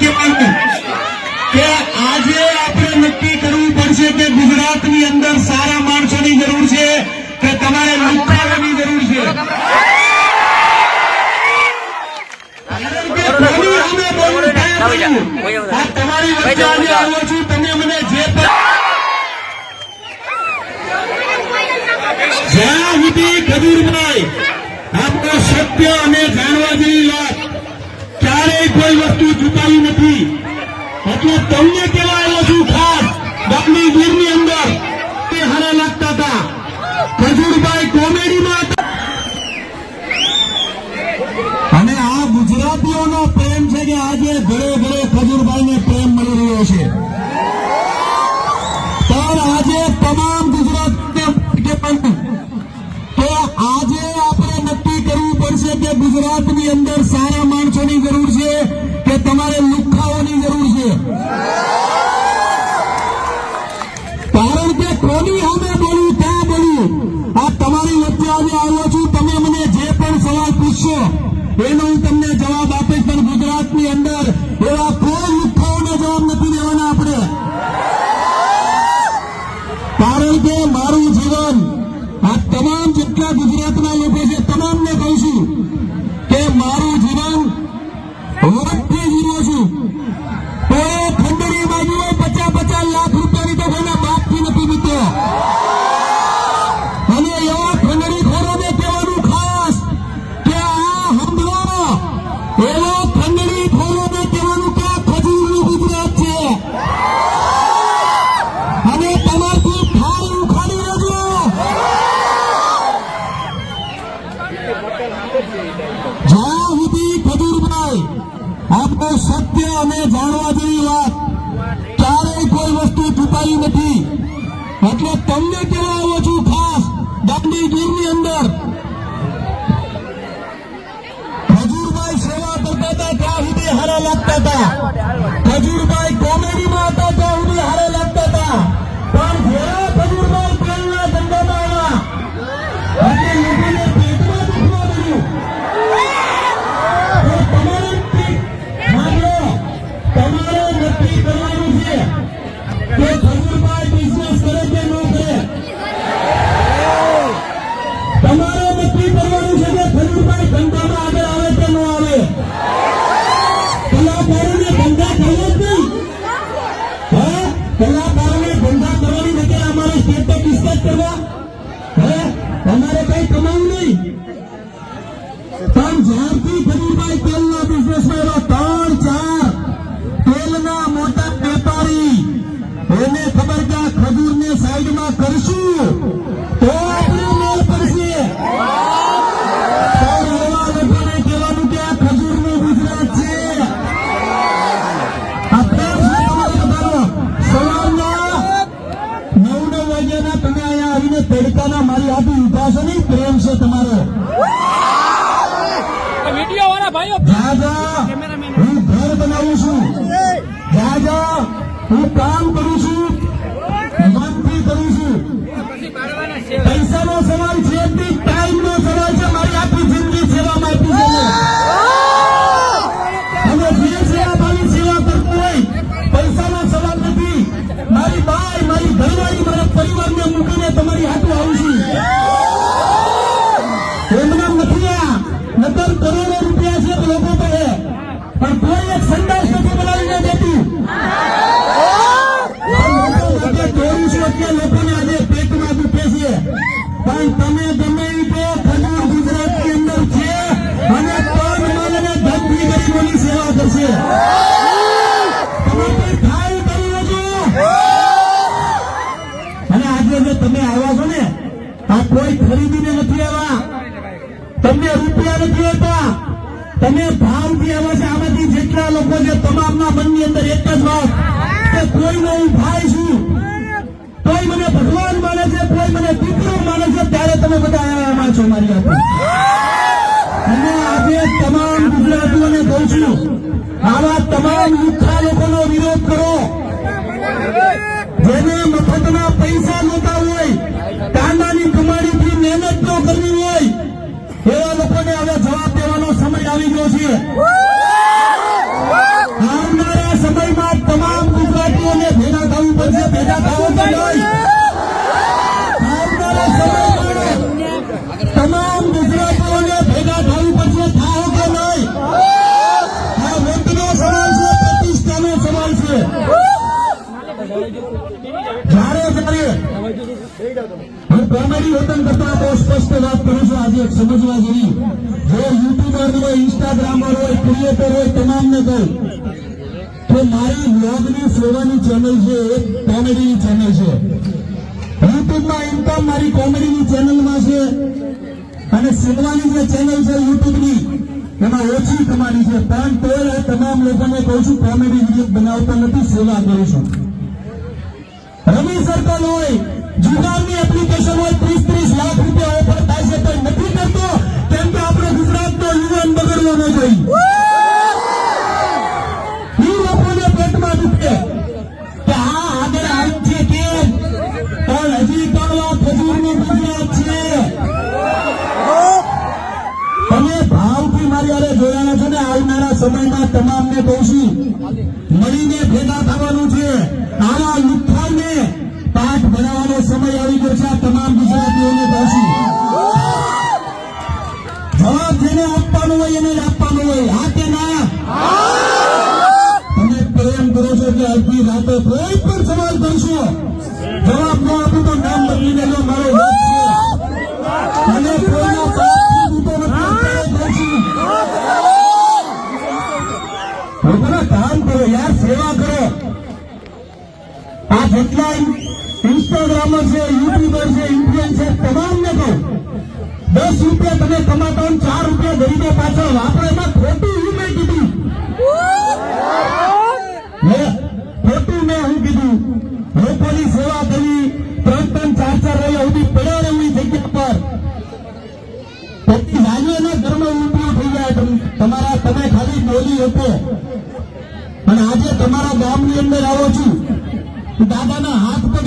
કહેવાનું કે આજે આપણે નક્કી કરવું પડશે કે ગુજરાતની અંદર સારા માણસોની જરૂર છે કે તમારે લુખાવાની જરૂર છે. તમારી વચ્ચે આજે આવ્યો છું તમે મને જે જ્યાં સુધી ખજૂરભાઈ આપનો સત્ય અને જાણવા જેવી વાત. ક્યારેય કોઈ વસ્તુ છુપાવી નથી. એટલે તમને કેવા છું ખાસ બાપની ગીરની અંદર. તે હારા લાગતા હતા. ખજૂરભાઈ કોમેડીમાં હતા. અને આ ગુજરાતીઓનો પ્રેમ છે કે આજે ઘરે ઘરે ખજૂરભાઈને પ્રેમ મળી રહ્યો છે. જેટલા ગુજરાતના લોકો છે, તમામને કહું છું કે મારું જીવન વર્ષથી જીવો છું. તો પચાસ પચાસ લાખ રૂપિયાની તો કોઈના બાપથી નથી દીધો અને એવા ખંડણી ખોરોને કહેવાનું ખાસ કે આ એવા એટલે તમને કેવા આવ્યો છું ખાસ દાંડી ગીરની અંદર. ખજૂરભાઈ સેવા કરતા હતા, ત્યાં સુધી હારા લાગતા હતા. ખજૂરભાઈ કોમેડીમાં હતા, ત્યાં સુધી હારા હું કામ તમે આવ્યા છો ને, આ કોઈ ખરીદીને નથી આવ્યા. તમને રૂપિયા નથી હોતા તમે ભાવથી આવ્યા છે આમાંથી જેટલા લોકો છે, તમામના મનની અંદર એક જ વાત કે કોઈનો હું ભાઈ છું. કોઈ મને ભગવાન માને છે કોઈ મને દીકરો માને છે, ત્યારે તમે બધા આવ્યા છો મારી હાથે અને આજે તમામ ગુજરાતીઓને કહું છું, આવા તમામ લુખ્ખા લોકોનો વિરોધ કરો. છે આવનારા સમયમાં તમામ ગુજરાતીઓને ભેગા થવું તમામ ગુજરાતીઓને ભેગા થવું પડશે, થાવ કે નહીં? આ વ્યક્તિનો સવાલ છે કોમેડી વતન કરતા બહુ સ્પષ્ટ વાત કરું છું. આજે એક સમજવા જેવી જો યુટ્યુબર હોય ઇન્સ્ટાગ્રામર હોય ક્રિએટર હોય, તમામને કહું કે મારી વ્લોગની સેવાની ચેનલ છે, એક કોમેડીની ચેનલ છે. યુટ્યુબમાં ઇન્કમ મારી કોમેડીની ચેનલમાં છે અને સિનેમાની જે ચેનલ છે યુટ્યુબની એમાં ઓછી કમાણી છે. પણ તોય તમામ લોકોને કહું છું કોમેડી વીડિયો બનાવતા નથી, સેવા કરું છું. રવિ સર્કલ હોય જુગારની એપ્લિકેશન હોય ત્રીસ ત્રીસ લાખ રૂપિયા ઓફર થાય છે, તો નથી કરતો, કેમ કે આપણે ગુજરાતનો યુવાન બગડવો ન જોઈએ. ઈ લોકોને પેટમાં દુખે. કે આ આગળ આવ્યું છે કે, પણ હજી તો આ ખજૂરનું ગુજરાત છે. તમે ભાવથી મારી હારે જોડાયા છો ને, આવનારા સમયમાં તમામને કહું છું, મળીને ભેગા થવાનું છે. આવા પાઠ ભણાવવાનો સમય આવી ગયો છે. આ તમામ ગુજરાતીઓને દોષી જવાબ જેને આપવાનો હોય એને જ આપવાનો હોય. હા કે ના? તમે પ્રેમ કરો છો કે અડધી રાતે કોઈ પણ સવાલ કરશો. જવાબ ન આપું તો નામ બદલી દેજો મારો અને કોઈના લોકોના કામ કરો, યાર સેવા કરો. આ જેટલા ઇન્સ્ટાગ્રામર છે યુટ્યુબર છે ઇન્ફ્લુએન્સર તમામને કહું, દસ રૂપિયા તમે કમાતા હોય ચાર રૂપિયા ગરીબો પાછળ વાપરો, એમાં ખોટું હું મેં કીધું ખોટું મેં હું કીધું? લોકોની સેવા કરવી, ત્રણ ત્રણ ચાર ચાર વાગ્યા સુધી પડ્યા રહેવી જગ્યા પર. તેથી રાજ્યના ઘરમાં ઊંધું થઈ જાય તમારા તમે ખાલી બોલી હતો અને આજે તમારા ગામની અંદર આવો છું. દાદાના હાથ પગ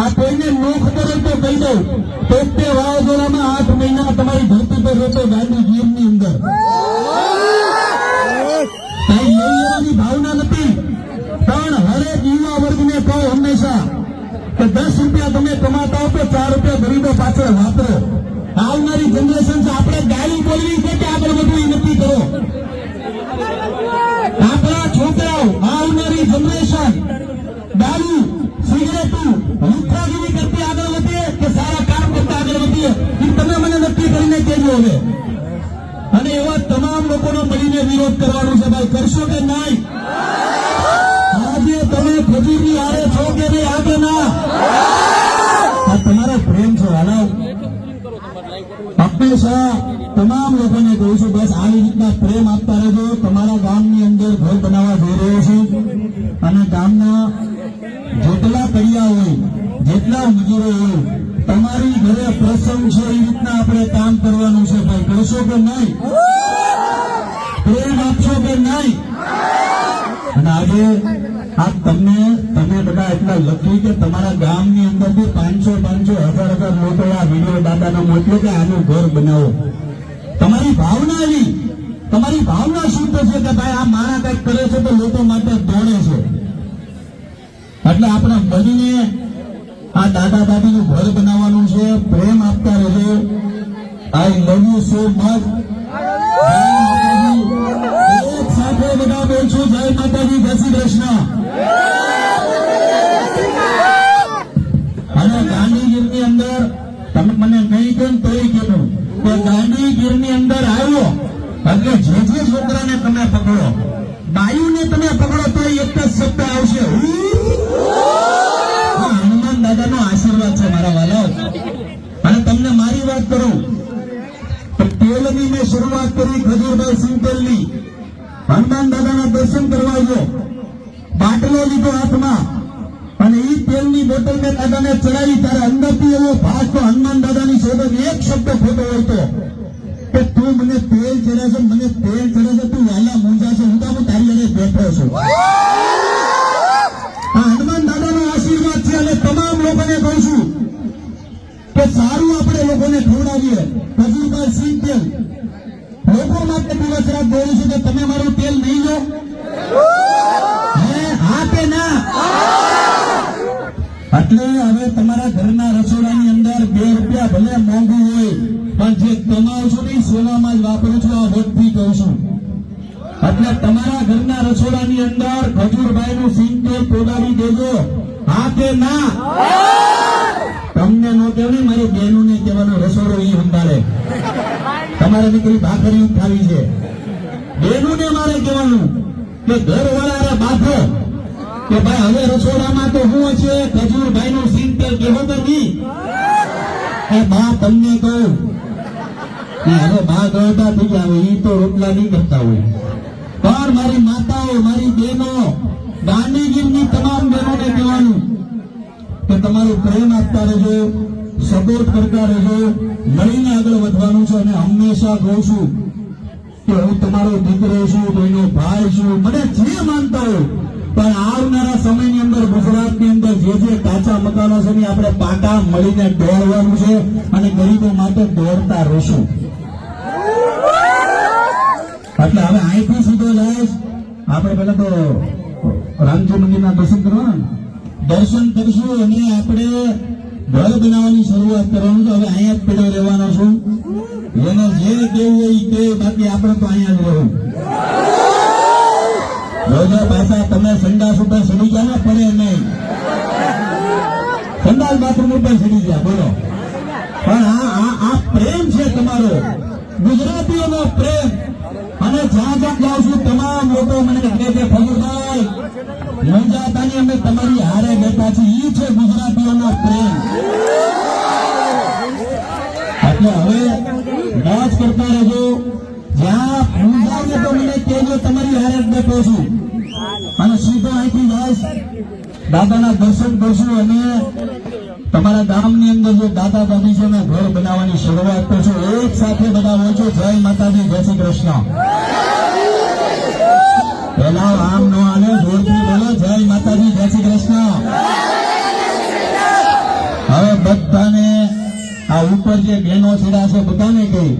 આ કોઈને નો ખબર તો કહી દઉં તોપતે વાવાઝોડામાં આઠ મહિના તમારી ધરતી પર રહેતો ગાંધી ગીરની અંદર. કઈ લઈ ભાવના નથી. પણ હરેક યુવા વર્ગને કહો હંમેશા કે દસ રૂપિયા તમે કમાતા હો તો ચાર રૂપિયા ગરીબો પાછળ વાપરો. આવનારી જનરેશન આપણે ગાડી બોલવી છે કે વધવું એ નક્કી કરો. કરીને અને એવા તમામ લોકોનો મળીને વિરોધ કરવાનો છે ભાઈ. કરશો કે નહીં? આજે તમે ખજૂરની આરે છો કે નહીં? આ ના. આ તમારો પ્રેમ છો આના હંમેશા તમામ લોકોને કહું છું, બસ આવી રીતના પ્રેમ આપતા રહેજો. તમારા ગામની અંદર ઘર બનાવવા જઈ રહ્યો છું અને ગામના જેટલા કડિયા હોય, જેટલા મજૂરો હોય તમારી ઘરે પ્રસંગ છે, એ રીતના આપણે કામ કરવાનું છે ભાઈ. કરશો કે નહીં? પ્રેમ આપશો કે નહીં? અને આજે આ તમને તમે બધા એટલા લખી કે તમારા ગામની અંદરથી પાંચસો પાંચસો, હજાર હજાર લોકો આ વીડિયો દાદાને મોકલો કે આનું ઘર બનાવો. તમારી ભાવના એવી. તમારી ભાવના શુદ્ધ છે કે ભાઈ આ મારા કંઈક કરે છે તો લોકો માટે દોડે છે? એટલે આપણે મળીને આ દાદા દાદીનું ઘર બનાવવાનું છે, પ્રેમ આપતા રહેજો. I love you so much સાથે બધા બોલશું, જય માતાજી, જય શ્રી કૃષ્ણ. અને ગાંધીગીરની અંદર, તમે મને નહીં કેમ તોય કીધું કે ગાંધીગીરની અંદર આવ્યો, એટલે જે જે છોકરાને તમે પકડો, બાયુને તમે પકડો તો એક જ શબ્દ આવશે. દાદાનો આશીર્વાદ છે મારા વાલાઓ. અને તમને મારી વાત કરું તેલની મેં શરૂઆત કરી ખજૂરભાઈ સિંગલની હનુમાન દાદાના દર્શન કરવા ગયો બાટલો લીધો હાથમાં. અને એ તેલની બોટલ મેં દાદાને ચડાવી. ત્યારે અંદરથી એવો ભાગ તો હનુમાન દાદાની શોધે એક શબ્દ ખોટો હતો. કે તું મને તેલ ચડે છે, મને તેલ ચડે છે, તું વાલા મૂંઝા છે. હું તો તારી જોડે બેઠો છું. કહું છું કે સારું આપણે લોકોને ખવડાવીએ. ખજૂરભાઈ સિંહ તેલ. લોકો માટે દિવસ રાત બોલું છું કે તમે મારું તેલ નહીં લો. હા કે ના? એટલે હવે તમારા ઘરના રસોડાની અંદર બે રૂપિયા ભલે મોંઘું હોય, પણ જે કમાવ છો ને સોનામાં જ વાપરું છો, આ વોટથી કહું છું. એટલે તમારા ઘરના રસોડાની અંદર ખજૂરભાઈ નું સિંગ તેલ પોગાવી દેજો. હા તમને ન કહેવાય મારી બહેનો ને કહેવાનો રસોડો એ સંભાળે. તમારે નીકળી ભાખરી ખાવી છે. બહેનો ને મારે કહેવાનું કે ઘર વાળા બાફો. કે ભાઈ, હવે રસોડામાં તો શું છે ખજૂરભાઈ નું સિંગ કેવો તો નહીં. એ બા, તમને કહું હવે બા ગળતા થઈ ગયા ઈ તો રોટલા નહીં કરતા હોય. પણ મારી માતાઓ, મારી બહેનો ગાંધીગીરની તમામ બહેનોને કહેવાનું કે તમારો પ્રેમ આપતા રહેજો સપોર્ટ કરતા રહેજો, મળીને આગળ વધવાનું છે અને હંમેશા કહું છું કે હું તમારો દીકરો છું કોઈનો ભાઈ છું, મને જે માનતા હોય, પણ આવનારા સમયની અંદર, ગુજરાતની અંદર જે જે કાચા મકાનો છે ને આપણે પાકા મળીને દોડવાનું છે અને ગરીબો માટે દોડતા રહીશું. એટલે હવે અહીંથી સીધો જાય આપણે પેલા તો રામજી મંદિરના દર્શન કરવા? દર્શન કરશું અને આપણે ઘર બનાવવાની શરૂઆત કરવાનું છે. હવે અહીંયા જ પેલો રહેવાનો છું. એને જે કેવું હોય તે બાકી આપણે તો અહીંયા જ રહેવું. રોજા પાછા તમે સંડાસ ઉપર સડી ગયા ને, પડે નહીં. સંડાસ બાથરૂમ ઉપર સડી ગયા બોલો. પણ આ આ પ્રેમ છે તમારો. ગુજરાતીઓનો પ્રેમ. અને જ્યાં જ્યાં જાઉં છું, તમામ લોકો મને કહે છે હારે ઈ છે ગુજરાતીઓનો પ્રેમ. એટલે હવે મોજ કરતા રહેજો. જ્યાં મૂંઝાવીએ તો મને કહેજો તમારી હારે બેઠો છું અને સીધો અહીંથી જઈશ દાદાના દર્શન કરશું અને તમારા ગામની અંદર જે દાદા દાદી છે ને, ઘર બનાવવાની શરૂઆત કરશું. એક સાથે બધા વાંચો જય માતાજી, જય શ્રી કૃષ્ણ. પેલા આમ નો આને જોરથી બોલો. જય માતાજી, જય શ્રી કૃષ્ણ. હવે બધાને આ ઉપર જે બહેનો છેડા છે, બધાને કહી.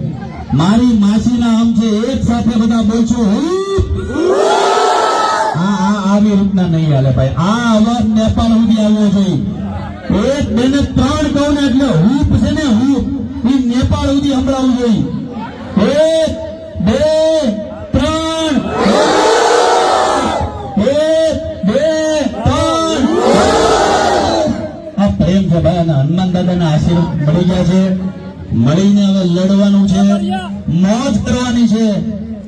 મારી માસીના આમ છે એક સાથે બધા બોલશો, હા! આ આવી રીતના નહીં હાલે ભાઈ. આ અવાજ નેપાળ સુધી આવ્યો છે. એક બે ને ત્રણ કહું ને એટલે હૂપ છે ને હૂપ એ નેપાળ સુધી સંભળાવવું જોઈએ. એક, બે ત્રણ એક બે ત્રણ આ પ્રેમ છે ભાઈ અને હનુમાન દાદાના આશીર્વાદ મળી ગયા છે. મળીને હવે લડવાનું છે. મોજ કરવાની છે.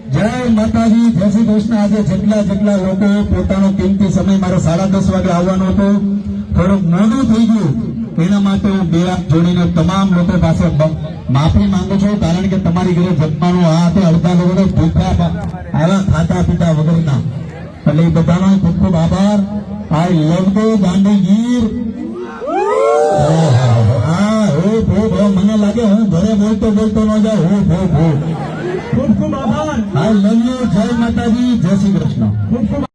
જય માતાજી, જય શ્રી કૃષ્ણ. આજે જેટલા જેટલા લોકો પોતાનો કિંમતી સમય મારો સાડા દસ વાગે આવવાનો હતો. થોડુંક મોડું થઈ ગયું. એના માટે હું બે હાથ જોડીને તમામ લોકો પાસે માફી માંગુ છું, કારણ કે તમારી ઘરે જમવાનું આ તે અડધા લોકો ભૂખા પા- ખાતા પીતા વગરના. એટલે એ બધાનો ખૂબ ખૂબ આભાર. આઈ લવ ગાંધીગીર. ભો ભો મને લાગે હું ઘરે બોલતો બોલતો ન જાઉં. હો ભો ભો ખૂબ ખૂબ આભાર. આઈ લવ યુ જય માતાજી જય શ્રી કૃષ્ણ. ખૂબ ખૂબ